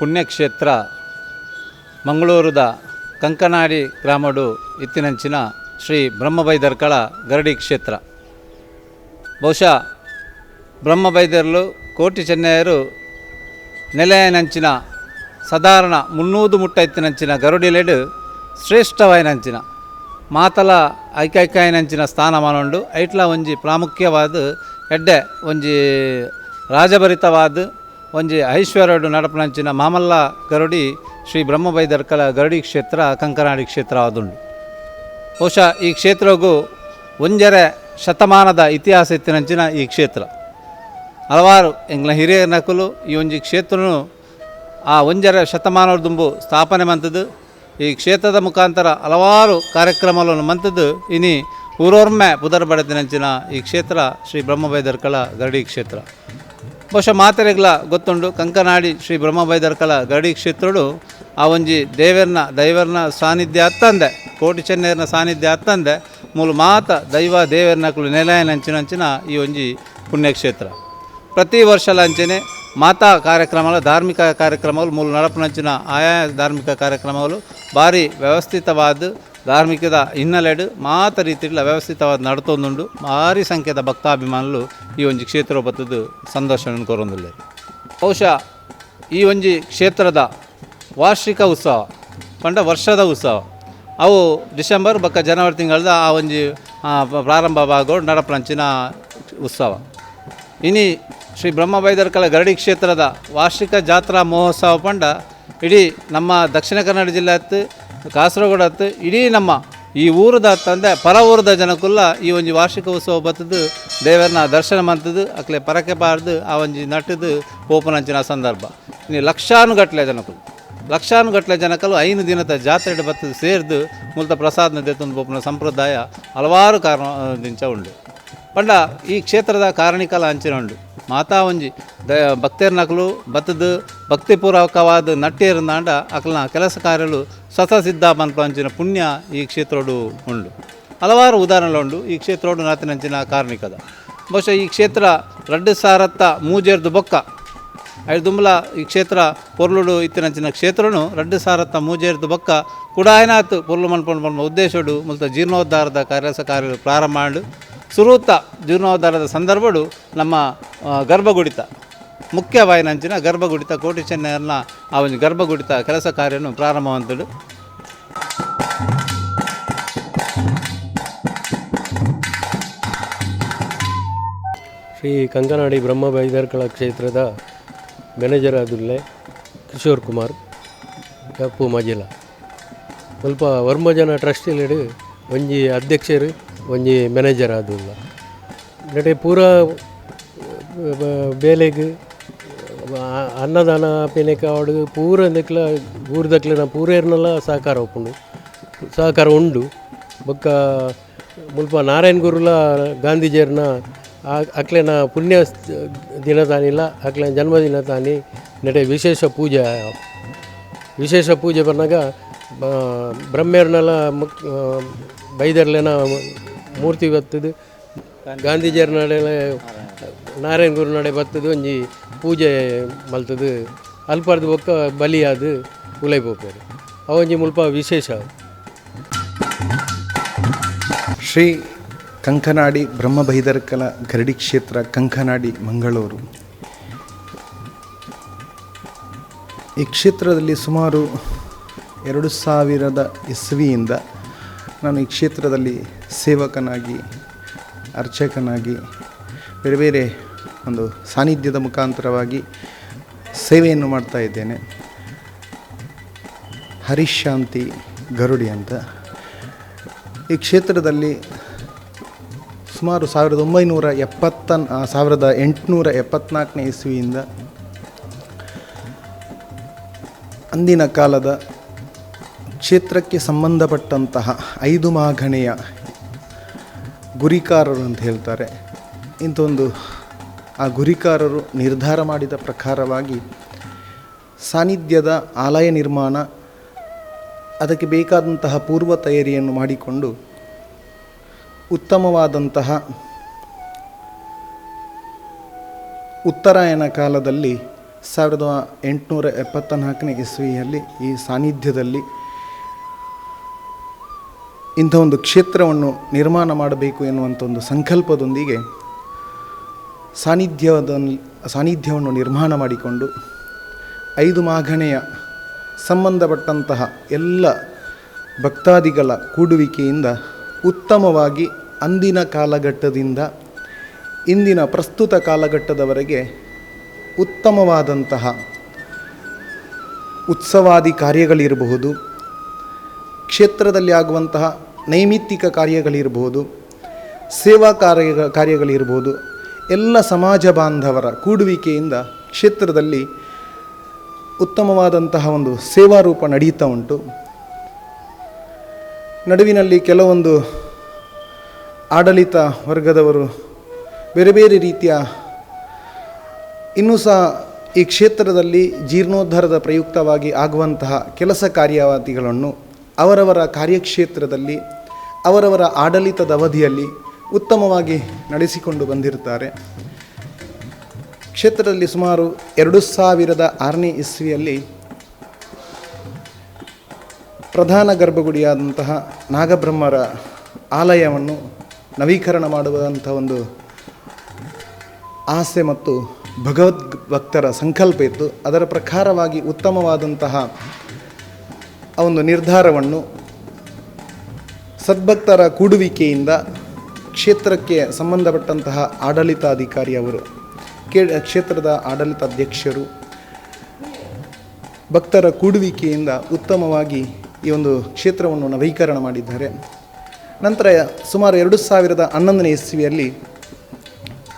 ಪುಣ್ಯಕ್ಷೇತ್ರ ಮಂಗಳೂರುದ ಕಂಕನಾಡಿ ಗ್ರಾಮಡು ಇತ್ತಿನಂಚಿನ ಶ್ರೀ ಬ್ರಹ್ಮಬೈದರ್ಕಳ ಗರಡಿ ಕ್ಷೇತ್ರ. ಬಹುಶಃ ಬ್ರಹ್ಮಬೈದರ್ಲು ಕೋಟಿ ಚೆನ್ನಯ್ಯರು ನೆಲೆಯನಂಚಿನ ಸಾಧಾರಣ ಮುನ್ನೂದು ಮುಟ್ಟ ಇತ್ತಿನಂಚಿನ ಗರುಡಿಲೆಡು ಶ್ರೇಷ್ಠವಾಯಿನಂಚಿನ ಮಾತಲ ಐಕೈಕಾಯಿನಂಚಿನ ಸ್ಥಾನಮಾನುಂಡು ಐಟ್ಲ ಒಂಜಿ ಪ್ರಾಮುಖ್ಯವಾದ ಎಡ್ಡೆ ಒಂಜಿ ರಾಜಭರಿತವಾದ ಒಂಜಿ ಐಶ್ವರ್ಯಡು ನಡಪನಂಚಿನ ಮಾಮಲ್ಲ ಗರುಡಿ ಶ್ರೀ ಬ್ರಹ್ಮಬೈದರ್ಕಲ ಗರುಡಿ ಕ್ಷೇತ್ರ, ಕಂಕನಾಡಿ ಕ್ಷೇತ್ರ ಆದುಂಡು ಬಹುಶಃ ಈ ಕ್ಷೇತ್ರಗೂ ಒಂಜರೆ ಶತಮಾನದ ಇತಿಹಾಸ ಇತ್ತಿನಂಚಿನ ಈ ಕ್ಷೇತ್ರ. ಹಲವಾರು ಎಂಗ್ಲ ಹಿರಿಯ ನಕಲು ಈ ಒಂಜಿ ಕ್ಷೇತ್ರನು ಆ ಒಂಜರ ಶತಮಾನದುಂಬು ಸ್ಥಾಪನೆ ಮಂತದ್ದು ಈ ಕ್ಷೇತ್ರದ ಮುಖಾಂತರ ಹಲವಾರು ಕಾರ್ಯಕ್ರಮಗಳನ್ನು ಮಂತದ್ದು ಇನಿ ಊರೊರ್ಮೆ ಪುದರ್ ಬಡತಿನಂಚಿನ ಈ ಕ್ಷೇತ್ರ ಶ್ರೀ ಬ್ರಹ್ಮಬೈದರ್ಕಳ ಗರಡಿ ಕ್ಷೇತ್ರ. ಬಹುಶಃ ಮಾತೆರೆಗ್ಲ ಗೊತ್ತುಂಡು ಕಂಕನಾಡಿ ಶ್ರೀ ಬ್ರಹ್ಮಬೈದರ್ಕಲ ಗಡಿ ಕ್ಷೇತ್ರಡು ಆ ಒಂಜಿ ದೇವರ್ನ, ದೈವರ್ನ ಸಾನ್ನಿಧ್ಯ ಅತ್ತಂದೆ ಕೋಟಿ ಚೆನ್ನೈರ್ನ ಸಾನ್ನಿಧ್ಯ ಅತ್ತಂದೆ ಮೂಲ ಮಾತ ದೈವ ದೇವರ್ನಕಲು ನೆಲೆಯನಂಚಿನಂಚಿನ ಈ ಒಂಜಿ ಪುಣ್ಯಕ್ಷೇತ್ರ. ಪ್ರತಿ ವರ್ಷಲಂಚನೆ ಮಾತಾ ಕಾರ್ಯಕ್ರಮಗಳು, ಧಾರ್ಮಿಕ ಕಾರ್ಯಕ್ರಮಗಳು, ಮೂಲ ನಡಪನಂಚಿನ ಆಯಾ ಧಾರ್ಮಿಕ ಕಾರ್ಯಕ್ರಮಗಳು ಭಾರಿ ವ್ಯವಸ್ಥಿತವಾದ ಧಾರ್ಮಿಕದ ಹಿನ್ನೆಲೆಡು ಮಾತ ರೀತಿಯಲ್ಲಿ ವ್ಯವಸ್ಥಿತವಾದ ನಡ್ತೊಂದುಂಡು ಭಾರಿ ಸಂಖ್ಯೆದ ಭಕ್ತಾಭಿಮಾನಲು ಈ ಒಂಜಿ ಕ್ಷೇತ್ರ ಬತ್ತದು ಸಂದರ್ಶನ ಕೊರೊಂದುಲ್ಲ. ಬಹುಶಃ ಈ ಒಂಜಿ ಕ್ಷೇತ್ರದ ವಾರ್ಷಿಕ ಉತ್ಸವ, ಪಂಡ ವರ್ಷದ ಉತ್ಸವ, ಅವು ಡಿಸೆಂಬರ್ ಬಕ್ಕ ಜನವರಿ ತಿಂಗಳದ ಆ ಒಂಜಿ ಪ್ರಾರಂಭ ಪ್ರಾರಂಭವಾಗೋಡು ನಡಪ್ರಂಚಿನ ಉತ್ಸವ. ಇನಿ ಶ್ರೀ ಬ್ರಹ್ಮಬೈದರ್ಕಲ ಗರಡಿ ಕ್ಷೇತ್ರದ ವಾರ್ಷಿಕ ಜಾತ್ರಾ ಮಹೋತ್ಸವ ಪಂಡ ಇಡೀ ನಮ್ಮ ದಕ್ಷಿಣ ಕನ್ನಡ ಜಿಲ್ಲೆ ಹತ್ತು ಕಾಸರಗೋಡು ಇಡೀ ನಮ್ಮ ಈ ಊರದ ತಂದೆ, ಪರ ಊರದ ಜನಕ್ಕುಲ್ಲ ಈ ಒಂಜಿ ವಾರ್ಷಿಕ ಉತ್ಸವ ಬತ್ತದು, ದೇವರನ್ನ ದರ್ಶನ ಮಂತದ್ದು ಅಕ್ಲೆ ಪರಕೆ ಬಾರ್ದು ಆ ಒಂಜಿ ನಟ್ಟದು ಓಪನಂಚಿನ ಸಂದರ್ಭ. ಇನ್ನು ಲಕ್ಷಾನುಗಟ್ಲೆ ಲಕ್ಷಾನು ಲಕ್ಷಾನುಗಟ್ಲೆ ಜನಕ್ಕಲು ಐದು ದಿನದ ಜಾತ್ರೆ ಬತ್ತದು ಸೇರ್ದು, ಮೂಲತ ಪ್ರಸಾದನ ದೆತ್ತೊಂದು ಬೋಪನ ಸಂಪ್ರದಾಯ ಹಲವಾರು ಕಾರಣದಿಂದ ಉಂಡು. ಪಂಡ ಈ ಕ್ಷೇತ್ರದ ಕಾರಣಿಕಲ ಅಂಚಿನ ಉಂಡು. ಮಾತಾ ಒಂಜಿ. ದ ಭಕ್ತೇರ್ ನಕಲು ಬತ್ತದು ಭಕ್ತಿಪೂರ್ವಕವಾದ ನಟ್ಟಿಯರಿಂದಾಂಡ ಅಕಲ್ನ ಕೆಲಸ ಕಾರ್ಯಗಳು ಸ್ವತಃ ಸಿದ್ಧ ಅಂಚಿನ ಪುಣ್ಯ ಈ ಕ್ಷೇತ್ರೋಡು ಉಂಡು. ಹಲವಾರು ಉದಾಹರಣೆಗಳು ಈ ಕ್ಷೇತ್ರೋಡು ನಾತಿನಂಚಿನ ಕಾರ್ಮಿಕದ. ಬಹುಶಃ ಈ ಕ್ಷೇತ್ರ ರಡ್ಡು ಸಾರತ್ತ ಮೂಜೇರ್ದು ಬೊಕ್ಕ. ಐದು ದುಂಬಲ ಈ ಕ್ಷೇತ್ರ ಪೊರ್ಲುಡು ಇತ್ತಿನಂಚಿನ ಕ್ಷೇತ್ರನು ರಡ್ಡು ಸಾರತ್ತ ಮೂಜೇರ್ದು ಬೊಕ್ಕ. ಕುಡಾಯನಾಥ್ ಪೊರ್ಲು ಮನ್ಪೊಂಡು ಮನ್ಮ ಉದ್ದೇಶಡು ಮುಲ್ತ ಜೀರ್ಣೋದ್ಧಾರದ ಕೆಲಸ ಕಾರ್ಯ ಪ್ರಾರಂಭ ಮಾಡು ಸುರೂತ ಜೀರ್ಣೋದ್ಧಾರದ ಸಂದರ್ಭಗಳು ನಮ್ಮ ಗರ್ಭಗುಡಿತ, ಮುಖ್ಯ ವಾಯಿನಂಚಿನ ಗರ್ಭಗುಡಿತ ಕೋಟಿ ಚೆನ್ನೈನ ಆ ಒಂದು ಗರ್ಭಗುಡಿತ ಕೆಲಸ ಕಾರ್ಯವನ್ನು ಪ್ರಾರಂಭವಂತಳು ಶ್ರೀ ಕಂಕನಾಡಿ ಬ್ರಹ್ಮ ಬೈದರ್ಕಳ ಕ್ಷೇತ್ರದ ಮ್ಯಾನೇಜರ್ ಆದುಲ್ಲೆ ಕಿಶೋರ್ ಕುಮಾರ್ ಕಪ್ಪು ಮಜಿಲ. ಸ್ವಲ್ಪ ವರ್ಮಜನ ಟ್ರಸ್ಟಿಲಿಡು ಒಂಜಿ ಅಧ್ಯಕ್ಷರು ಒಂಜಿ ಮ್ಯಾನೇಜರ್ ಆದುಲ್ಲ ನಡೆ ಪೂರ ಬೇಲೆಗ್ ಅನ್ನದಾನ ಪೆನೆಕ ಅವಡು ಪೂರ ದಕ್ಲ ಊರ್ ದಕ್ಲಿನ ಪೂರೇರ್ನೆಲ್ಲ ಸಹಕಾರ ಒಪ್ಪುಂಡು ಸಹಕಾರ ಉಂಡು ಬೊಕ್ಕ ಮುಲ್ಪ ನಾರಾಯಣ ಗುರುಲ, ಗಾಂಧೀಜಿಯರ್ನ ಅಕ್ಲೆನ ಪುಣ್ಯ ದಿನ ತಾನಿಲ್ಲ ಅಕ್ಲೆನ ಜನ್ಮದಿನ ತಾನಿ ನಡೆ ವಿಶೇಷ ಪೂಜೆ. ವಿಶೇಷ ಪೂಜೆ ಬಂದಾಗ ಬ್ರಹ್ಮೇರ್ನೆಲ್ಲ ಮುಕ್ ಬೈದರ್ಲೆನ ಮೂರ್ತಿ ಬತ್ತದು ಗಾಂಧೀಜಿಯರ ನಡೆ ನಾರಾಯಣ ಗುರು ನಡೆ ಬತ್ತದು ಒಂಜಿ ಪೂಜೆ ಮಲ್ತದು. ಅಲ್ಪರ್ದು ಬೊಕ್ಕ ಬಲಿಯಾದು ಉಲೈ ಪೋಪೇರು ಅವೊಂಜಿ ಮುಲ್ಪ ವಿಶೇಷ. ಶ್ರೀ ಕಂಕನಾಡಿ ಬ್ರಹ್ಮಬೈದರ್ಕಲ ಗರಡಿ ಕ್ಷೇತ್ರ ಕಂಕನಾಡಿ, ಮಂಗಳೂರು. ಈ ಕ್ಷೇತ್ರದಲ್ಲಿ ಸುಮಾರು ಎರಡು ಸಾವಿರದ ಇಸ್ವಿಯಿಂದ ನಾನು ಈ ಕ್ಷೇತ್ರದಲ್ಲಿ ಸೇವಕನಾಗಿ, ಅರ್ಚಕನಾಗಿ, ಬೇರೆ ಬೇರೆ ಒಂದು ಸಾನ್ನಿಧ್ಯದ ಮುಖಾಂತರವಾಗಿ ಸೇವೆಯನ್ನು ಮಾಡ್ತಾ ಇದ್ದೇನೆ. ಹರಿಶಾಂತಿ ಶಾಂತಿ ಗರುಡಿ ಅಂತ. ಈ ಕ್ಷೇತ್ರದಲ್ಲಿ ಸುಮಾರು ಸಾವಿರದ ಒಂಬೈನೂರ ಎಪ್ಪತ್ತ ಸಾವಿರದ ಎಂಟುನೂರ ಎಪ್ಪತ್ನಾಲ್ಕನೇ ಇಸ್ವಿಯಿಂದ ಅಂದಿನ ಕಾಲದ ಕ್ಷೇತ್ರಕ್ಕೆ ಸಂಬಂಧಪಟ್ಟಂತಹ ಐದು ಮಾಘಣೆಯ ಗುರಿಕಾರರು ಅಂತ ಹೇಳ್ತಾರೆ. ಇಂಥೊಂದು ಆ ಗುರಿಕಾರರು ನಿರ್ಧಾರ ಮಾಡಿದ ಪ್ರಕಾರವಾಗಿ ಸಾನ್ನಿಧ್ಯದ ಆಲಯ ನಿರ್ಮಾಣ, ಅದಕ್ಕೆ ಬೇಕಾದಂತಹ ಪೂರ್ವ ತಯಾರಿಯನ್ನು ಮಾಡಿಕೊಂಡು ಉತ್ತಮವಾದಂತಹ ಉತ್ತರಾಯಣ ಕಾಲದಲ್ಲಿ ಸಾವಿರದ ಎಂಟುನೂರ ಎಪ್ಪತ್ತ ನಾಲ್ಕನೇ ಇಸ್ವಿಯಲ್ಲಿ ಈ ಸಾನ್ನಿಧ್ಯದಲ್ಲಿ ಇಂಥ ಒಂದು ಕ್ಷೇತ್ರವನ್ನು ನಿರ್ಮಾಣ ಮಾಡಬೇಕು ಎನ್ನುವಂಥ ಒಂದು ಸಂಕಲ್ಪದೊಂದಿಗೆ ಸಾನ್ನಿಧ್ಯದ ಸಾನ್ನಿಧ್ಯವನ್ನು ನಿರ್ಮಾಣ ಮಾಡಿಕೊಂಡು ಐದು ಮಾಘಣೆಯ ಸಂಬಂಧಪಟ್ಟಂತಹ ಎಲ್ಲ ಭಕ್ತಾದಿಗಳ ಕೂಡುವಿಕೆಯಿಂದ ಉತ್ತಮವಾಗಿ ಅಂದಿನ ಕಾಲಘಟ್ಟದಿಂದ ಇಂದಿನ ಪ್ರಸ್ತುತ ಕಾಲಘಟ್ಟದವರೆಗೆ ಉತ್ತಮವಾದಂತಹ ಉತ್ಸವಾದಿ ಕಾರ್ಯಗಳಿರಬಹುದು. ಕ್ಷೇತ್ರದಲ್ಲಿ ಆಗುವಂತಹ ನೈಮಿತ್ತಿಕ ಕಾರ್ಯಗಳಿರ್ಬೋದು, ಸೇವಾ ಕಾರ್ಯ ಕಾರ್ಯಗಳಿರ್ಬೋದು, ಎಲ್ಲ ಸಮಾಜ ಬಾಂಧವರ ಕೂಡುವಿಕೆಯಿಂದ ಕ್ಷೇತ್ರದಲ್ಲಿ ಉತ್ತಮವಾದಂತಹ ಒಂದು ಸೇವಾ ರೂಪ ನಡೀತಾ ಉಂಟು. ನಡುವಿನಲ್ಲಿ ಕೆಲವೊಂದು ಆಡಳಿತ ವರ್ಗದವರು ಬೇರೆ ಬೇರೆ ರೀತಿಯ ಇನ್ನೂ ಸಹ ಈ ಕ್ಷೇತ್ರದಲ್ಲಿ ಜೀರ್ಣೋದ್ಧಾರದ ಪ್ರಯುಕ್ತವಾಗಿ ಆಗುವಂತಹ ಕೆಲಸ ಕಾರ್ಯವಾದಿಗಳನ್ನು ಅವರವರ ಕಾರ್ಯಕ್ಷೇತ್ರದಲ್ಲಿ, ಅವರವರ ಆಡಳಿತದ ಅವಧಿಯಲ್ಲಿ ಉತ್ತಮವಾಗಿ ನಡೆಸಿಕೊಂಡು ಬಂದಿರುತ್ತಾರೆ. ಕ್ಷೇತ್ರದಲ್ಲಿ ಸುಮಾರು ಎರಡು ಸಾವಿರದ ಆರನೇ ಇಸ್ವಿಯಲ್ಲಿ ಪ್ರಧಾನ ಗರ್ಭಗುಡಿಯಾದಂತಹ ನಾಗಬ್ರಹ್ಮರ ಆಲಯವನ್ನು ನವೀಕರಣ ಮಾಡುವಂಥ ಒಂದು ಆಸೆ ಮತ್ತು ಭಗವದ್ ಭಕ್ತರ ಸಂಕಲ್ಪ ಇತ್ತು. ಅದರ ಪ್ರಕಾರವಾಗಿ ಉತ್ತಮವಾದಂತಹ ಆ ಒಂದು ನಿರ್ಧಾರವನ್ನು ಸದ್ಭಕ್ತರ ಕೂಡುವಿಕೆಯಿಂದ ಕ್ಷೇತ್ರಕ್ಕೆ ಸಂಬಂಧಪಟ್ಟಂತಹ ಆಡಳಿತಾಧಿಕಾರಿ ಅವರು, ಕೇ, ಕ್ಷೇತ್ರದ ಆಡಳಿತಾಧ್ಯಕ್ಷರು, ಭಕ್ತರ ಕೂಡುವಿಕೆಯಿಂದ ಉತ್ತಮವಾಗಿ ಈ ಒಂದು ಕ್ಷೇತ್ರವನ್ನು ನವೀಕರಣ ಮಾಡಿದ್ದಾರೆ. ನಂತರ ಸುಮಾರು ಎರಡು ಸಾವಿರದ ಹನ್ನೊಂದನೇ ಇಸ್ವಿಯಲ್ಲಿ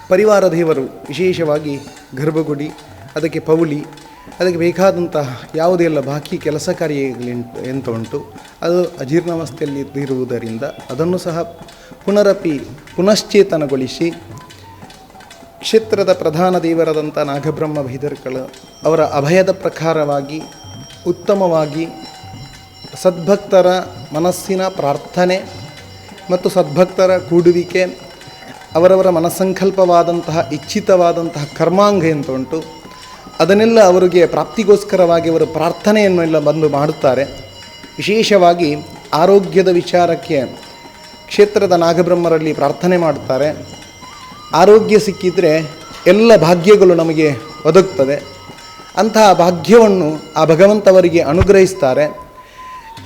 ಪರಿವಾರ ದೇವರು ವಿಶೇಷವಾಗಿ ಗರ್ಭಗುಡಿ, ಅದಕ್ಕೆ ಪೌಳಿ ಅದಕ್ಕೆ ಬೇಕಾದಂತಹ ಯಾವುದೆಲ್ಲ ಬಾಕಿ ಕೆಲಸ ಕಾರ್ಯಗಳು ಎಂತ ಉಂಟು, ಅದು ಅಜೀರ್ಣಾವಸ್ಥೆಯಲ್ಲಿ ಇರುವುದರಿಂದ ಅದನ್ನು ಸಹ ಪುನರಪಿ ಪುನಶ್ಚೇತನಗೊಳಿಸಿ ಕ್ಷೇತ್ರದ ಪ್ರಧಾನ ದೇವರಾದಂಥ ನಾಗಬ್ರಹ್ಮ ಬೀದರ್ಕಳ ಅವರ ಅಭಯದ ಪ್ರಕಾರವಾಗಿ ಉತ್ತಮವಾಗಿ ಸದ್ಭಕ್ತರ ಮನಸ್ಸಿನ ಪ್ರಾರ್ಥನೆ ಮತ್ತು ಸದ್ಭಕ್ತರ ಕೂಡುವಿಕೆ, ಅವರವರ ಮನಸ್ಸಂಕಲ್ಪವಾದಂತಹ ಇಚ್ಛಿತವಾದಂತಹ ಕರ್ಮಾಂಗ ಎಂತ ಉಂಟು ಅದನ್ನೆಲ್ಲ ಅವರಿಗೆ ಪ್ರಾಪ್ತಿಗೋಸ್ಕರವಾಗಿ ಅವರು ಪ್ರಾರ್ಥನೆಯನ್ನು ಎಲ್ಲ ಬಂದು ಮಾಡುತ್ತಾರೆ. ವಿಶೇಷವಾಗಿ ಆರೋಗ್ಯದ ವಿಚಾರಕ್ಕೆ ಕ್ಷೇತ್ರದ ನಾಗಬ್ರಹ್ಮರಲ್ಲಿ ಪ್ರಾರ್ಥನೆ ಮಾಡುತ್ತಾರೆ. ಆರೋಗ್ಯ ಸಿಕ್ಕಿದರೆ ಎಲ್ಲ ಭಾಗ್ಯಗಳು ನಮಗೆ ಒದಗುತ್ತದೆ. ಅಂತಹ ಭಾಗ್ಯವನ್ನು ಆ ಭಗವಂತವರಿಗೆ ಅನುಗ್ರಹಿಸ್ತಾರೆ.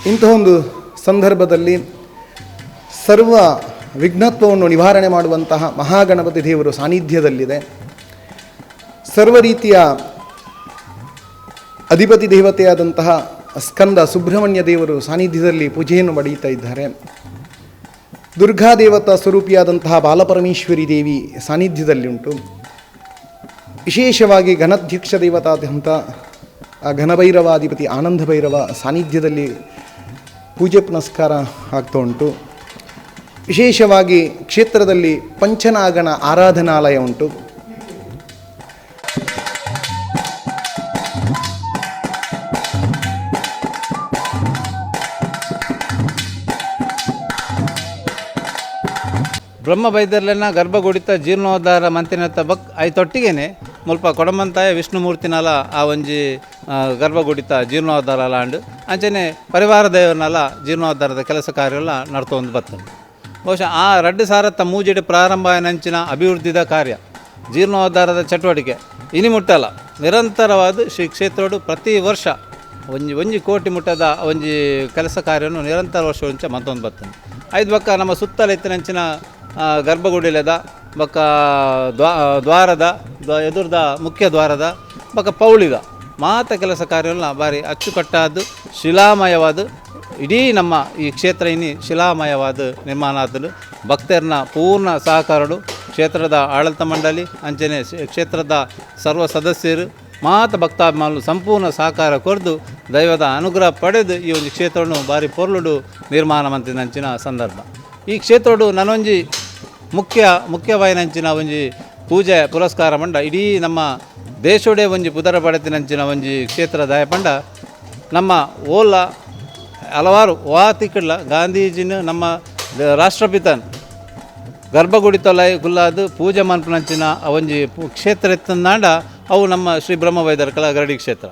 ಇಂತಹ ಒಂದು ಸಂದರ್ಭದಲ್ಲಿ ಸರ್ವ ವಿಘ್ನತ್ವವನ್ನು ನಿವಾರಣೆ ಮಾಡುವಂತಹ ಮಹಾಗಣಪತಿ ದೇವರು ಸಾನ್ನಿಧ್ಯದಲ್ಲಿದೆ. ಸರ್ವ ರೀತಿಯ ಅಧಿಪತಿ ದೇವತೆಯಾದಂತಹ ಸ್ಕಂದ ಸುಬ್ರಹ್ಮಣ್ಯ ದೇವರು ಸಾನ್ನಿಧ್ಯದಲ್ಲಿ ಪೂಜೆಯನ್ನು ಪಡೆಯುತ್ತಾ ಇದ್ದಾರೆ. ದುರ್ಗಾ ದೇವತಾ ಸ್ವರೂಪಿಯಾದಂತಹ ಬಾಲಪರಮೇಶ್ವರಿ ದೇವಿ ಸಾನ್ನಿಧ್ಯದಲ್ಲಿ ಉಂಟು ವಿಶೇಷವಾಗಿ ಘನಾಧ್ಯಕ್ಷ ದೇವತಾದಂಥ ಆ ಘನಭೈರವಾಧಿಪತಿ ಆನಂದ ಭೈರವ ಸಾನ್ನಿಧ್ಯದಲ್ಲಿ ಪೂಜೆ ಪುನಸ್ಕಾರ ಆಗ್ತಾ ಉಂಟು. ವಿಶೇಷವಾಗಿ ಕ್ಷೇತ್ರದಲ್ಲಿ ಪಂಚನಾಗಣ ಆರಾಧನಾಲಯ ಉಂಟು. ಬ್ರಹ್ಮ ಬೈದರ್ಲೆನ ಗರ್ಭಗುಡಿತ ಜೀರ್ಣೋದ್ಧಾರ ಮಂತಿನತ್ತ ಬಕ್ ಐತೊಟ್ಟಿಗೆನೆ ಮುಲ್ಪ ಕೊಡಮಂತಾಯ ವಿಷ್ಣುಮೂರ್ತಿನಲ ಆ ಒಂಜಿ ಗರ್ಭಗುಡಿತ ಜೀರ್ಣೋದ್ಧಾರ ಲಾಂಡ್. ಅಂಚನೆ ಪರಿವಾರ ದೇವರನಲ ಜೀರ್ಣೋದ್ಧಾರದ ಕೆಲಸ ಕಾರ್ಯಗಳ ನಡ್ತೊಂದು ಬರ್ತದೆ ಬಹುಶಃ ಆ ರಡ್ಡು ಸಾರತ್ತ ಮೂಜಿಡಿ ಪ್ರಾರಂಭ ನಂಚಿನ ಅಭಿವೃದ್ಧಿದ ಕಾರ್ಯ. ಜೀರ್ಣೋದ್ಧಾರದ ಚಟುವಟಿಕೆ. ಇನಿ ಮುಟ್ಟಲ್ಲ. ನಿರಂತರವಾದ ಶ್ರೀ ಕ್ಷೇತ್ರಡು ಪ್ರತಿ ವರ್ಷ ಒಂಜಿ ಒಂಜಿ ಕೋಟಿ ಮುಟ್ಟದ ಒಂಜಿ ಕೆಲಸ ಕಾರ್ಯವನ್ನು ನಿರಂತರ ವರ್ಷ ಮತ್ತೊಂದು ಬರ್ತದೆ ಐದು ಪಕ್ಕ ನಮ್ಮ ಸುತ್ತಲ ಎತ್ತಿನಂಚಿನ ಆ, ಗರ್ಭಗುಡಿಲೆದ, ಬಕ್ಕ, ದ್ವಾ ದ್ವಾರದ, ದ್ವ- ಎದುರ್ದ ಮುಖ್ಯ ದ್ವಾರದ, ಬಕ್ಕ ಪೌಳಿದ ಮಾತ ಕೆಲಸ ಕಾರ್ಯಗಳನ್ನ ಭಾರಿ ಅಚ್ಚುಕಟ್ಟಾದ್ದು ಶಿಲಾಮಯವಾದ ಇಡೀ ನಮ್ಮ ಈ ಕ್ಷೇತ್ರ ಇನ್ನಿ ಶಿಲಾಮಯವಾದ ನಿರ್ಮಾಣ ಆದಲು ಭಕ್ತರನ್ನ ಪೂರ್ಣ ಸಹಕಾರಡು, ಕ್ಷೇತ್ರದ ಆಡಳಿತ ಮಂಡಳಿ, ಅಂಚನೆ ಕ್ಷೇತ್ರದ ಸರ್ವ ಸದಸ್ಯರು ಮಾತ ಭಕ್ತಾಭಿಮಾನುలు ಸಂಪೂರ್ಣ ಸಹಕಾರ ಕೊರೆದು ದೈವದ ಅನುಗ್ರಹ ಪಡೆದು ಈ ಒಂದು ಕ್ಷೇತ್ರವನ್ನು ಭಾರಿ ಪೊರ್ಲುಡು ನಿರ್ಮಾಣ ಮಂತಿನಂಚಿನ ಸಂದರ್ಭ. ಈ ಕ್ಷೇತ್ರಡು ನನೊಂಜಿ ಮುಖ್ಯ ಮುಖ್ಯವಾಯಿನಂಚಿನ ಒಂಜಿ ಪೂಜೆ ಪುರಸ್ಕಾರ ಮಂಡ. ಇಡೀ ನಮ್ಮ ದೇಶೋಡೆ ಒಂಜಿ ಪುದರ ಪಡೆತಿನಂಚಿನ ಒಂಜಿ ಕ್ಷೇತ್ರ ದಾಯ ಪಂಡ ನಮ್ಮ ಓಲ, ಹಲವಾರು ವಾ ಗಾಂಧೀಜಿನ ನಮ್ಮ ರಾಷ್ಟ್ರಪಿತನ್ ಗರ್ಭಗುಡಿ ತೊಲೈ ಗುಲ್ಲಾದು ಪೂಜೆ ಮನ್ಪನಂಚಿನ ಒಂಜಿ ಕ್ಷೇತ್ರ ಎತ್ತಂದಾಂಡ ಅವು ನಮ್ಮ ಶ್ರೀ ಬ್ರಹ್ಮವೈದರ್ಕಳ ಗರಡಿ ಕ್ಷೇತ್ರ.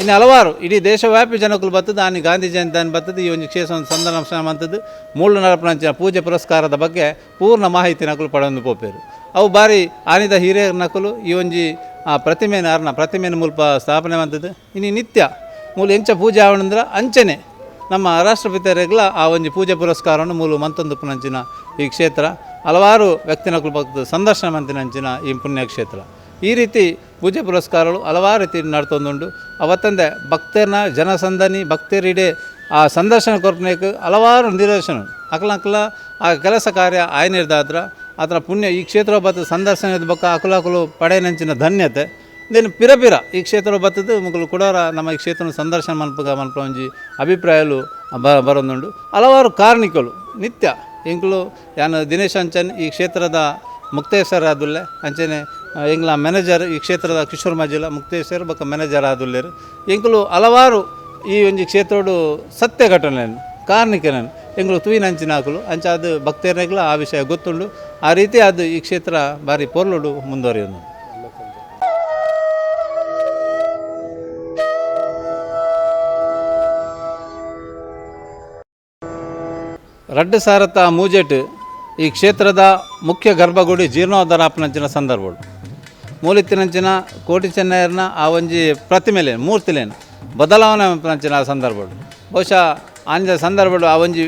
ಇನ್ನು ಹಲವಾರು ಇಡೀ ದೇಶವ್ಯಾಪಿ ಜನಕುಲು ಬರ್ತದೆ. ಆನಿ ಗಾಂಧಿ ಜಯಂತಿ ಅಂತ ಬರ್ತದೆ. ಈ ಒಂದು ಕ್ಷೇತ್ರ ಒಂದು ಸಂದರ್ಶನ ಅಂತದ್ದು ಮೂಳು ನರಪನಂಚಿನ ಪೂಜೆ ಪುರಸ್ಕಾರದ ಬಗ್ಗೆ ಪೂರ್ಣ ಮಾಹಿತಿ ನಕಲು ಪಡೆದು ಪೋಪೇರು. ಅವು ಬಾರಿ ಆನಿದ ಹಿರಿಯ ನಕಲು, ಈ ಒಂಜಿ ಪ್ರತಿಮೆನ ಅರ್ನ, ಪ್ರತಿಮೆನ ಮುಲ್ಪ ಸ್ಥಾಪನೆ ಬಂದದ್ದು ಇನ್ನು ನಿತ್ಯ ಮೂಲ ಎಂಚ ಪೂಜೆ ಆವಣಂದ್ರೆ ಅಂಚನೆ ನಮ್ಮ ರಾಷ್ಟ್ರಪಿತರಿಗೆಲ್ಲ ಆ ಒಂದು ಪೂಜೆ ಪುರಸ್ಕಾರವನ್ನು ಮೂಲ ಮಂತೊಂದು ಪುನಂಚಿನ ಈ ಕ್ಷೇತ್ರ. ಹಲವಾರು ವ್ಯಕ್ತಿನಕಲು ಭಕ್ತ ಸಂದರ್ಶನ ಮಂತಿನಂಚಿನ ಈ ಪುಣ್ಯಕ್ಷೇತ್ರ. ಈ ರೀತಿ ಪೂಜೆ ಪುರಸ್ಕಾರಗಳು ಹಲವಾರು ರೀತಿ ನಡ್ತೊಂದುಂಡು ಅವತ್ತಂದೆ ಭಕ್ತರನ್ನ ಜನಸಂದನಿ ಭಕ್ತರಿಡೆ ಆ ಸಂದರ್ಶನ ಕೊರ್ಪನೇಕ್ ಹಲವಾರು ನಿದರ್ಶನ. ಅಕಲ ಅಕಲ ಆ ಕೆಲಸ ಕಾರ್ಯ ಆಯ್ನಿರ್ದಾದ್ರ ಅದರ ಪುಣ್ಯ ಈ ಕ್ಷೇತ್ರ ಬತ್ತ ಸಂದರ್ಶನದ ಬಕ್ಕ ಅಕಲು ಪಡೆಯನಂಚಿನ ಧನ್ಯತೆ. ದೆನ್ ಪಿರಪಿರ ಪಿರ ಈ ಕ್ಷೇತ್ರ ಬತ್ತದು ಮುಗಲು ಕೂಡ ನಮ್ಮ ಈ ಕ್ಷೇತ್ರ ಸಂದರ್ಶನ ಮನಪಗ ಮನಪಂಜಿ ಅಭಿಪ್ರಾಯಲು ಬ ಬರೊಂದುಂಡು ಹಲವಾರು ಕಾರ್ಣಿಕಲು ನಿತ್ಯ ಇಂಕ್ಲು ಯಾನ ದಿನೇಶ್ ಅಂಚನ್ ಈ ಕ್ಷೇತ್ರದ ಮುಕ್ತೇಶ್ವರ ಆದುಲ್ಲೆ ಅಂಚನೆ ಎಂಗ್ಲ ಮ್ಯಾನೇಜರ್ ಈ ಕ್ಷೇತ್ರದ ಕಿಶೋರ್ ಮಜಿಲ ಮುಕ್ತೇಶ್ವರ್ ಬೊಕ್ಕ ಮ್ಯಾನೇಜರ್ ಆದುಲ್ಲೇರು ಎಂಕ್ಲು ಹಲವಾರು ಈ ಒಂಜಿ ಕ್ಷೇತ್ರಡು ಸತ್ಯ ಘಟನೆಯನ್ನು ಕಾರ್ಣಿಕನನ್ನು ಎಂಗ್ಲು ತೂಯಿನಂಚಿನ ಹಾಕಲು ಅಂಚ ಅದು ಭಕ್ತರಿಗೆಲ್ಲ ಆ ವಿಷಯ ಗೊತ್ತುಂಡು. ಆ ರೀತಿ ಅದು ಈ ಕ್ಷೇತ್ರ ಬಾರಿ ಪೊರ್ಲುಡು ಮುಂದುವರಿಯೋದು ರಡ್ಡು ಸಾರತ ಮೂಜೆಟ್ ಈ ಕ್ಷೇತ್ರದ ಮುಖ್ಯ ಗರ್ಭಗುಡಿ ಜೀರ್ಣೋದ್ಧಾರ ಆಪನಂಚಿನ ಸಂದರ್ಭಗಳು ಮೂಲಿತ್ತಿನಂಚಿನ ಕೋಟಿ ಚೆನ್ನೈರ್ನ ಆ ಒಂಜಿ ಪ್ರತಿಮೆಲೆ ಮೂರ್ತಿಲೇನು ಬದಲಾವಣೆ ಮಲ್ಪನಂಚಿನ ಆ ಸಂದರ್ಭಗಳು. ಬಹುಶಃ ಆಂಜ ಸಂದರ್ಭಗಳು ಆ ಒಂಜಿ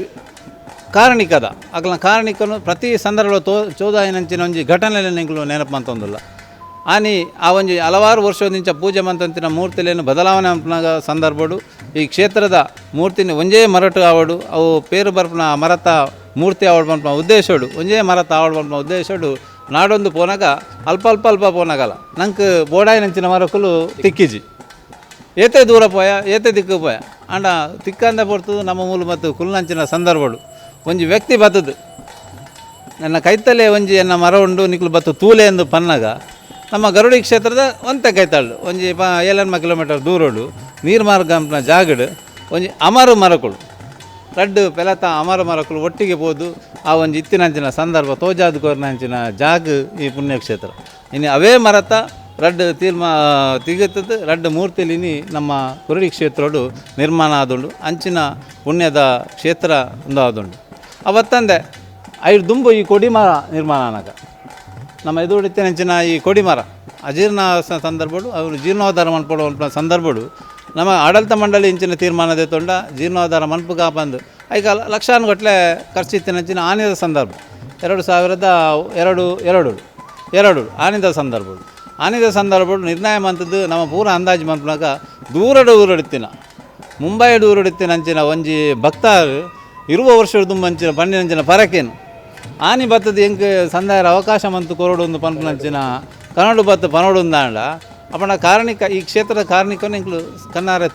ಕಾರಣಿಕದ. ಅಕಲ್ನ ಕಾರಣಿಕನು ಪ್ರತಿ ಸಂದರ್ಭಗಳು ತೋ, ಚೋದಾಯಿನಂಚಿನ ಒಂಜಿ ಘಟನೆಲೆ ನಿಂಗಳು ನೆನಪು ಅಂತಂದಿಲ್ಲ ಆನಿ ಆ ಒಂಜಿ ಹಲವಾರು ವರ್ಷದಿಂಚ ಪೂಜೆ ಮಂತಂತಿನ ಮೂರ್ತಿಲೇನು ಬದಲಾವಣೆ ಮಲ್ಪನಾಗ ಸಂದರ್ಭಡು ಈ ಕ್ಷೇತ್ರದ ಮೂರ್ತಿನ ಒಂಜೇ ಮರಟು ಆವಡು, ಅವು ಪೇರು ಬರ್ಪನ ಮರತ ಮೂರ್ತಿ ಆವಡ್ ಬಂಪ ಉದ್ದೇಶಡು, ಒಂಜೇ ಮರತ ಆವಡ್ ಬಂಪ ಉದ್ದೇಶಡು ನಾಡೊಂದು ಪೋನಾಗ, ಅಲ್ಪ ಅಲ್ಪ ಅಲ್ಪ ಪೋನಾಗಲ್ಲ. ನಂಗೆ ಬೋಡಾಯಿನಂಚಿನ ಮರಕುಲು ತಿಕ್ಕಿಜಿ. ಏತೆ ದೂರ ಪೋಯ, ಏತೆ ದಿಕ್ಕು ಪೋಯ. ಅಂಡ ತಿಕ್ಕಂದ ಪೊರ್ತದು ನಮ್ಮ ಮೂಲ ಮತ್ತು ಕುಲ್ನಂಚಿನ ಸಂದರ್ಭಗಳು ಒಂಜಿ ವ್ಯಕ್ತಿ ಬತ್ತದು. ನನ್ನ ಕೈತಲೆ ಒಂಜಿ ಎನ್ನ ಮರ ಉಂಡು, ನಿಕ್ಲು ಬತ್ತು ತೂಲೆ ಎಂದು ಪನ್ನಾಗ. ನಮ್ಮ ಗರುಡಿ ಕ್ಷೇತ್ರದ ಒಂತೆ ಕೈತಾಳು ಒಂಜಿ ಪ ಏಳೆನ್ಮ ಕಿಲೋಮೀಟರ್ ದೂರೋಡು ನೀರು ಮಾರ್ಗಂನ ಜಾಗಡು. ಒಂಜಿ ಅಮರು ಮರಕಳು. ರಡ್ಡು, ಪೆಲತ ಅಮರ ಮರಕಳು ಒಟ್ಟಿಗೆ ಹೋದು ಆ ಒಂಜಿ ಇತ್ತಿನಂಚಿನ ಸಂದರ್ಭ ತೋಜಾದ ಕೋರ್ನಂಚಿನ ಜಾಗ ಈ ಪುಣ್ಯಕ್ಷೇತ್ರ. ಇನ್ನು ಅವೇ ಮರತ, ರಡ್ಡು ತೀರ್ಮಾ ತಿಗತ್ತದು ರಡ್ಡು ಮೂರ್ತಿಲಿನಿ ನಮ್ಮ ಕುರುಡಿ ಕ್ಷೇತ್ರಡು ನಿರ್ಮಾಣ ಆದುಂಡು. ಅಂಚಿನ ಪುಣ್ಯದ ಕ್ಷೇತ್ರ ಒಂದು ಆದುಂಡು. ಅವತ್ತಂದೆ, ಐದು ದುಂಬು ಈ ಕೊಡಿಮರ ನಿರ್ಮಾಣ ಆನಾಗ. ನಮ್ಮ ಇದು ಹೊಡಿತೇನೆಂಚಿನ ಈ ಕೊಡಿಮರ, ಅಜೀರ್ಣ ಸಂದರ್ಭಡು ಅವರು ಜೀರ್ಣೋದ್ಧಾರ ಮನ್ಪಡುವ ಸಂದರ್ಭಡು ನಮ್ಮ ಆಡಳಿತ ಮಂಡಳಿ ಇಂಚಿನ ತೀರ್ಮಾನದ ತೊಂಡ ಜೀರ್ಣೋದ್ಧಾರ ಮನ್ಪುಗಾ ಬಂದು ಈಗ ಲಕ್ಷಾನುಗಟ್ಟಲೆ ಖರ್ಚಿತ್ತಿನಂಚಿನ ಆನೆಯದ ಸಂದರ್ಭ. ಎರಡು ಸಾವಿರದ ಎರಡು ಎರಡು ಎರಡು ಆನೆದ ಸಂದರ್ಭಗಳು. ಆನೆದ ಸಂದರ್ಭಗಳು ನಿರ್ಣಯ ಮಂತದ್ದು ನಮ್ಮ ಪೂರ ಅಂದಾಜು ಮಂತ್ನಾಗ ದೂರಡು ಊರಡಿತ್ತಿನ ಮುಂಬೈ ಊರಡಿತ್ತಿನಂಚಿನ ಒಂಜಿ ಭಕ್ತರು ಇರುವ ವರ್ಷದ ತುಂಬಂಚಿನ ಪಂಡಿನಂಚಿನ ಪರಕೇನು. ಆನಿ ಬತ್ತದ ಹೆಂಗೆ ಸಂದಾಯರ ಅವಕಾಶ ಮಂತು ಕೊರಡು ಒಂದು ಪನ್ಪುನಂಚಿನ ಕನ್ನಡ ಬತ್ತು ಅಂದ ಅಪಣ ಕಾರಣಿಕ, ಈ ಕ್ಷೇತ್ರದ ಕಾರಣಿಕನು ಎಂಕ್ಲು ಕನ್ನಾರ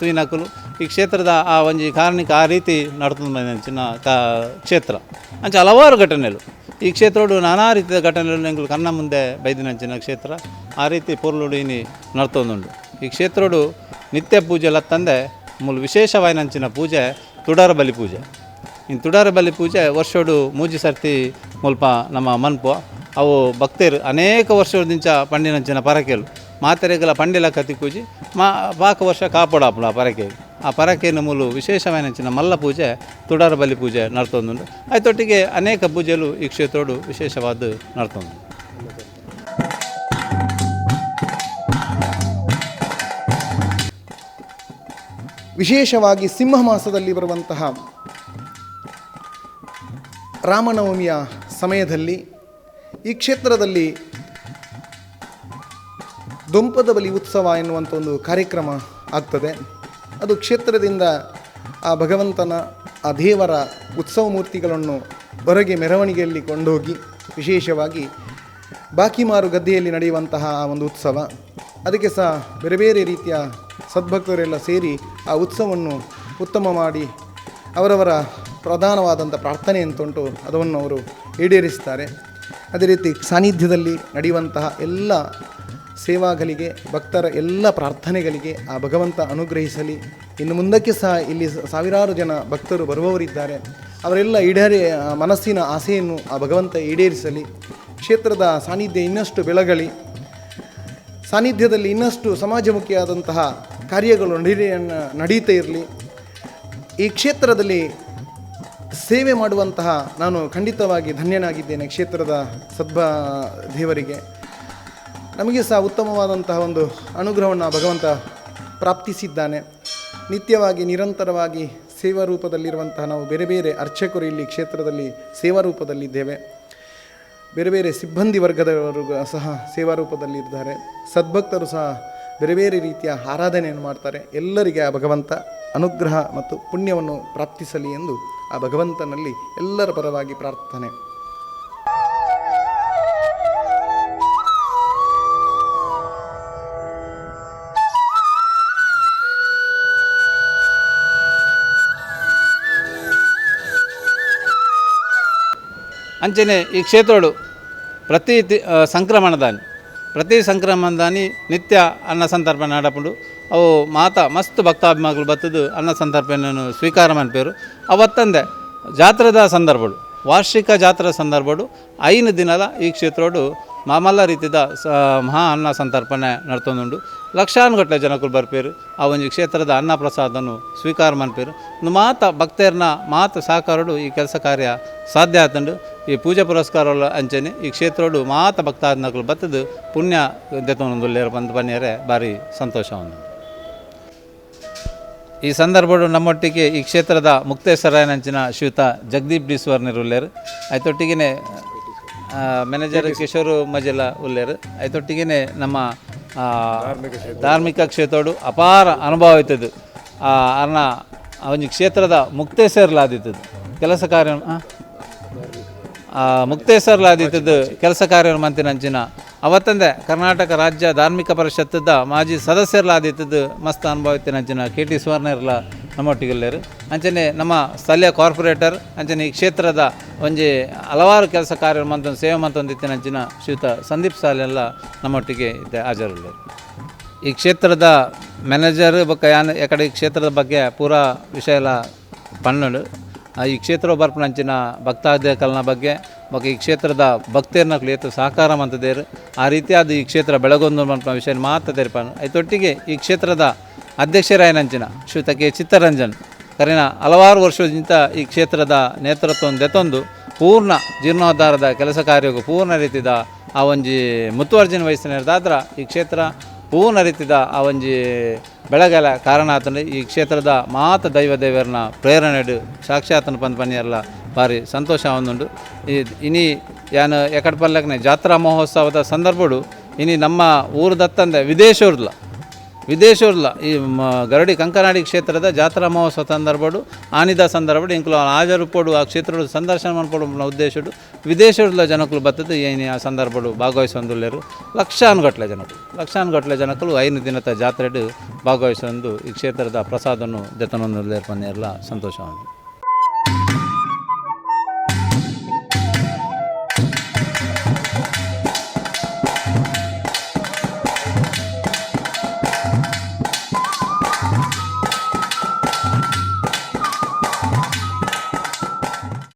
ಈ ಕ್ಷೇತ್ರದ ಆ ಒಂಜಿ ಕಾರಣಕ್ಕೆ ಆ ರೀತಿ ನಡ್ತಂದು ಚಿನ್ನ ಕಾ ಕ್ಷೇತ್ರ. ಅಂಚೆ ಹಲವಾರು ಘಟನೆಗಳು. ಈ ಕ್ಷೇತ್ರಡು ನಾನಾ ರೀತಿಯ ಘಟನೆಗಳು ಎಂಕ್ಲು ಕನ್ನ ಮುಂದೆ ಬೈದಿನಂಚಿನ ಕ್ಷೇತ್ರ. ಆ ರೀತಿ ಪೂರ್ಲುಡು ಇನಿ ನಡ್ತೊಂದುಂಡು ಈ ಕ್ಷೇತ್ರಡು ನಿತ್ಯ ಪೂಜೆ ತಂದೆ, ಮೂಲ ವಿಶೇಷವಾಯಿನಂಚಿನ ಪೂಜೆ ತುಡಾರ ಬಲಿ ಪೂಜೆ. ಇನ್ನು ತುಡಾರ ಬಲಿ ಪೂಜೆ ವರ್ಷೋಡು ಮೂಜಿ ಸರ್ತಿ ಮುಲ್ಪ ನಮ್ಮ ಮನ್ಪು. ಅವು ಭಕ್ತರು ಅನೇಕ ವರ್ಷದಿಂಚ ಪಂಡಿನಂಚಿನ ಪರಕೆಲು. ಮಾತೆರೆಗಲ ಪಂಡಿಲ ಕತಿ ಕೂಜಿ ಮಾ ಪಾಕ ವರ್ಷ ಕಾಪಾಡಾಪುಳ ಆ ಪರಕೆ ಆ ಪರಕೆಯನ್ನು ಮೂಲು ವಿಶೇಷವಾಯಿನಂಚಿನ ಮಲ್ಲ ಪೂಜೆ, ತುಡಾರ ಬಲಿ ಪೂಜೆ ನಡ್ತೊಂದುಂಡು ಆಯ್ತೊಟ್ಟಿಗೆ ಅನೇಕ ಪೂಜೆಲು ಈ ಕ್ಷೇತ್ರಡು ವಿಶೇಷವಾದ ನಡ್ತೊಂದು ವಿಶೇಷವಾಗಿ ಸಿಂಹ ಮಾಸದಲ್ಲಿ ಬರುವಂತಹ ರಾಮನವಮಿಯ ಸಮಯದಲ್ಲಿ ಈ ಕ್ಷೇತ್ರದಲ್ಲಿ ದೊಂಪದ ಬಲಿ ಉತ್ಸವ ಎನ್ನುವಂಥ ಒಂದು ಕಾರ್ಯಕ್ರಮ ಆಗ್ತದೆ. ಅದು ಕ್ಷೇತ್ರದಿಂದ ಆ ಭಗವಂತನ, ಆ ದೇವರ ಉತ್ಸವ ಮೂರ್ತಿಗಳನ್ನು ಹೊರಗೆ ಮೆರವಣಿಗೆಯಲ್ಲಿ ಕೊಂಡೋಗಿ ವಿಶೇಷವಾಗಿ ಬಾಕಿಮಾರು ಗದ್ದೆಯಲ್ಲಿ ನಡೆಯುವಂತಹ ಆ ಒಂದು ಉತ್ಸವ. ಅದಕ್ಕೆ ಸಹ ಬೇರೆ ಬೇರೆ ರೀತಿಯ ಸದ್ಭಕ್ತರೆಲ್ಲ ಸೇರಿ ಆ ಉತ್ಸವವನ್ನು ಉತ್ತಮ ಮಾಡಿ ಅವರವರ ಪ್ರಧಾನವಾದಂಥ ಪ್ರಾರ್ಥನೆ ಅಂತುಂಟು ಅದನ್ನು ಅವರು ಈಡೇರಿಸ್ತಾರೆ ಅದೇ ರೀತಿ ಸಾನ್ನಿಧ್ಯದಲ್ಲಿ ನಡೆಯುವಂತಹ ಎಲ್ಲ ಸೇವಾಗಳಿಗೆ, ಭಕ್ತರ ಎಲ್ಲ ಪ್ರಾರ್ಥನೆಗಳಿಗೆ ಆ ಭಗವಂತ ಅನುಗ್ರಹಿಸಲಿ. ಇನ್ನು ಮುಂದಕ್ಕೆ ಸಹ ಇಲ್ಲಿ ಸಾವಿರಾರು ಜನ ಭಕ್ತರು ಬರುವವರಿದ್ದಾರೆ. ಅವರೆಲ್ಲ ಈಡೇರಿ ಮನಸ್ಸಿನ ಆಸೆಯನ್ನು ಆ ಭಗವಂತ ಈಡೇರಿಸಲಿ. ಕ್ಷೇತ್ರದ ಸಾನ್ನಿಧ್ಯ ಇನ್ನಷ್ಟು ಬೆಳಗಲಿ. ಸಾನ್ನಿಧ್ಯದಲ್ಲಿ ಇನ್ನಷ್ಟು ಸಮಾಜಮುಖಿಯಾದಂತಹ ಕಾರ್ಯಗಳು ನಡೀ ನಡೀತಾ ಇರಲಿ. ಈ ಕ್ಷೇತ್ರದಲ್ಲಿ ಸೇವೆ ಮಾಡುವಂತಹ ನಾನು ಖಂಡಿತವಾಗಿ ಧನ್ಯನಾಗಿದ್ದೇನೆ ಕ್ಷೇತ್ರದ ಸದ್ಭ ದೇವರಿಗೆ. ನಮಗೆ ಸಹ ಉತ್ತಮವಾದಂತಹ ಒಂದು ಅನುಗ್ರಹವನ್ನು ಭಗವಂತ ಪ್ರಾಪ್ತಿಸಿದ್ದಾನೆ. ನಿತ್ಯವಾಗಿ, ನಿರಂತರವಾಗಿ ಸೇವಾ ರೂಪದಲ್ಲಿರುವಂತಹ ನಾವು ಬೇರೆ ಬೇರೆ ಅರ್ಚಕರು ಇಲ್ಲಿ ಕ್ಷೇತ್ರದಲ್ಲಿ ಸೇವಾ ರೂಪದಲ್ಲಿದ್ದೇವೆ. ಬೇರೆ ಬೇರೆ ಸಿಬ್ಬಂದಿ ವರ್ಗದವರು ಸಹ ಸೇವಾ ರೂಪದಲ್ಲಿದ್ದಾರೆ. ಸದ್ಭಕ್ತರು ಸಹ ಬೇರೆ ಬೇರೆ ರೀತಿಯ ಆರಾಧನೆಯನ್ನು ಮಾಡ್ತಾರೆ. ಎಲ್ಲರಿಗೆ ಆ ಭಗವಂತ ಅನುಗ್ರಹ ಮತ್ತು ಪುಣ್ಯವನ್ನು ಪ್ರಾಪ್ತಿಸಲಿ ಎಂದು ಆ ಭಗವಂತನಲ್ಲಿ ಎಲ್ಲರ ಪರವಾಗಿ ಪ್ರಾರ್ಥನೆ. ಅಂಚನೆ ಈ ಕ್ಷೇತ್ರಗಳು ಪ್ರತಿ ಸಂಕ್ರಮಣದಾನಿ. ಪ್ರತಿ ಸಂಕ್ರಮಣದಾನಿ ನಿತ್ಯ ಅನ್ನ ಸಂತರ್ಪಣೆ ನಡಪುಂಡು. ಅವು ಮಾತ, ಮಸ್ತ್ ಭಕ್ತಾಭಿಮಾನಿಗಳು ಬತ್ತದು ಅನ್ನ ಸಂತರ್ಪಣೆಯನ್ನು ಸ್ವೀಕಾರ ಮನ್ಪೇರು ಅವತ್ತಂದೆ ಜಾತ್ರೆದ ಸಂದರ್ಭಗಳು ವಾರ್ಷಿಕ ಜಾತ್ರಾ ಸಂದರ್ಭಡು ಐನು ದಿನದ ಈ ಕ್ಷೇತ್ರಡು ಮಾಮಲ್ಲ ರೀತಿದ ಸ, ಮಹಾ ಅನ್ನ ಸಂತರ್ಪಣೆ ನಡ್ತೊಂದುಂಡು. ಲಕ್ಷಾನುಗಟ್ಟಲೆ ಜನಕುಲು ಬರ್ಪೇರು, ಆ ಒಂದು ಕ್ಷೇತ್ರದ ಅನ್ನ ಪ್ರಸಾದನು ಸ್ವೀಕಾರ ಮನ್ಪೇರು ಮಾತ ಭಕ್ತರ್ನ ಮಾತು ಸಾಕಾರಡು ಈ ಕೆಲಸ ಕಾರ್ಯ ಸಾಧ್ಯ ಆತಂಡು. ಈ ಪೂಜೆ ಪುರಸ್ಕಾರ ಅಂಚನೆ ಈ ಕ್ಷೇತ್ರಡು ಮಾತ ಭಕ್ತಾದ್ನಕಲು ಬತ್ತದು ಪುಣ್ಯ ದೆತ್ತೊಂದುಲ್ಲೇರು ಬಂದು ಬನ್ನಿಯರೆ ಭಾರಿ ಸಂತೋಷ ಈ ಸಂದರ್ಭಡು ನಮ್ಮೊಟ್ಟಿಗೆ ಈ ಕ್ಷೇತ್ರದ ಮುಕ್ತೇಶ್ವರಾಯನಂಚಿನ ಶ್ಯೂತ ಜಗದೀಪ್ ಡಿಸ್ವರ್ನರ್ ಉಳ್ಳೇರು ಆಯ್ತೊಟ್ಟಿಗೆ ಮ್ಯಾನೇಜರ್ ಕಿಶೋರ್ ಮಜಲ ಉಲ್ಲೇರು ಆಯ್ತೊಟ್ಟಿಗೆ ನಮ್ಮ ಧಾರ್ಮಿಕ ಕ್ಷೇತ್ರಡು ಅಪಾರ ಅನುಭವ ಆ, ಅರ್ನ ಆ ಒಂಜಿ ಕ್ಷೇತ್ರದ ಮುಕ್ತೇಶ್ವರ್ಲಾದಿತ್ತು ಕೆಲಸ ಕಾರ್ಯ ಮುಕ್ತೇಶ್ವರ್ಲಾದಿತ್ತದು ಕೆಲಸ ಕಾರ್ಯ ಮಂತಿನಂಚಿನ ಅವತ್ತಂದೆ ಕರ್ನಾಟಕ ರಾಜ್ಯ ಧಾರ್ಮಿಕ ಪರಿಷತ್ತದ ಮಾಜಿ ಸದಸ್ಯರ್ಲಾದಿತ್ತದು ಮಸ್ತ್ ಅನುಭವಿತ್ತಿನಂಚಿನ ಕೆ ಟಿ ಸುವರ್ಣರ್ಲ ನಮ್ಮೊಟ್ಟಿಗೆಲ್ಲರು. ಅಂಚನೆ ನಮ್ಮ ಸ್ಥಳೀಯ ಕಾರ್ಪೊರೇಟರ್, ಅಂಚನೆ ಈ ಕ್ಷೇತ್ರದ ಒಂಜಿ ಹಲವಾರು ಕೆಲಸ ಕಾರ್ಯ ಮಂತೊಂದು ಸೇವೆ ಮಂತೊಂದಿತ್ತಿನಂಚಿನ ಶ್ರೀತ ಸಂದೀಪ್ ಸಾಲೆಲ್ಲ ನಮ್ಮೊಟ್ಟಿಗೆ ಹಾಜರುಳ್ಳರು ಈ ಕ್ಷೇತ್ರದ ಮ್ಯಾನೇಜರ್ ಬೊಕ್ಕ ಯಾನ್ ಈ ಕ್ಷೇತ್ರದ ಬಗ್ಗೆ ಪೂರಾ ವಿಷಯ ಎಲ್ಲ ಈ ಕ್ಷೇತ್ರ ಭಕ್ತಾದಿ ಭಕ್ತಾದಿಕಲ್ನ ಬಗ್ಗೆ, ಮತ್ತು ಈ ಕ್ಷೇತ್ರದ ಭಕ್ತರನ್ನ ಕ್ಲಿಯತ್ತು ಸಹಕಾರ ಮಂತದೇರು ಆ ರೀತಿಯಾದ ಈ ಕ್ಷೇತ್ರ ಬೆಳಗೊಂದು ಮನ್ಪ ವಿಷಯ ಮಾತ್ರ ಪನ್ ಐತೊಟ್ಟಿಗೆ ಈ ಕ್ಷೇತ್ರದ ಅಧ್ಯಕ್ಷರಾಯನಂಚಿನ ಶ್ರೀಯುತ ಕೆ ಚಿತ್ತರಂಜನ್. ಕರೆನ ಹಲವಾರು ವರ್ಷದಿಂದ ಈ ಕ್ಷೇತ್ರದ ನೇತೃತ್ವವನ್ನು ದೆತೊಂದು ಪೂರ್ಣ ಜೀರ್ಣೋದ್ಧಾರದ ಕೆಲಸ ಕಾರ್ಯಕ್ಕೂ ಪೂರ್ಣ ರೀತಿದ ಆ ಒಂಜಿ ಮುತುವರ್ಜಿನ ವಹಿಸಿದಾದ್ರ ಈ ಕ್ಷೇತ್ರ ಪೂರ್ಣ ರೀತಿದ ಆ ಒಂಜಿ ಬೆಳಗಲ ಕಾರಣ ಆತನ ಈ ಕ್ಷೇತ್ರದ ಮಾತ ದೈವ ದೇವರನ್ನ ಪ್ರೇರಣೆಡು ಸಾಕ್ಷಾತ್ನ ಪಂದ್ ಪನಿಯಲ್ಲ ಭಾರಿ ಸಂತೋಷ ಒಂದುಂಡು ಈ ಇನಿ ಯಾನು ಎಕಡ್ ಪಲ್ಲಕ್ನೆ ಜಾತ್ರಾ ಮಹೋತ್ಸವದ ಸಂದರ್ಭಡು ಇನಿ ನಮ್ಮ ಊರು ದತ್ತಂದೆ ವಿದೇಶವ್ರಲ್ಲ ವಿದೇಶವ್ರಲ್ಲ ಈ ಮ, ಗರಡಿ ಕಂಕನಾಡಿ ಕ್ಷೇತ್ರದ ಜಾತ್ರಾ ಮಹೋತ್ಸವ ಸಂದರ್ಭಡು, ಆನಿದ ಸಂದರ್ಭಡು, ಇಂಕ್ಲು ಹಾಜರುಪೋಡು ಆ ಕ್ಷೇತ್ರದ ಸಂದರ್ಶನ ಮಾಡ್ಕೊಡು ಉದ್ದೇಶಡು ವಿದೇಶದ ಜನಕುಲು ಬರ್ತದೆ ಏನು ಆ ಸಂದರ್ಭಡು ಭಾಗವಹಿಸೊಂದುಲ್ಲೇರು ಲಕ್ಷಾನುಗಟ್ಲೆ ಜನಗಳು ಲಕ್ಷಾನುಗಟ್ಲೆ ಜನಕುಲು ಐದು ದಿನದ ಜಾತ್ರೆಡು ಭಾಗವಹಿಸೊಂದು ಈ ಕ್ಷೇತ್ರದ ಪ್ರಸಾದವನ್ನು ಜತನೊಂದುಲ್ಲೇರು ಪನ್ನೇರ್ಲ ಸಂತೋಷ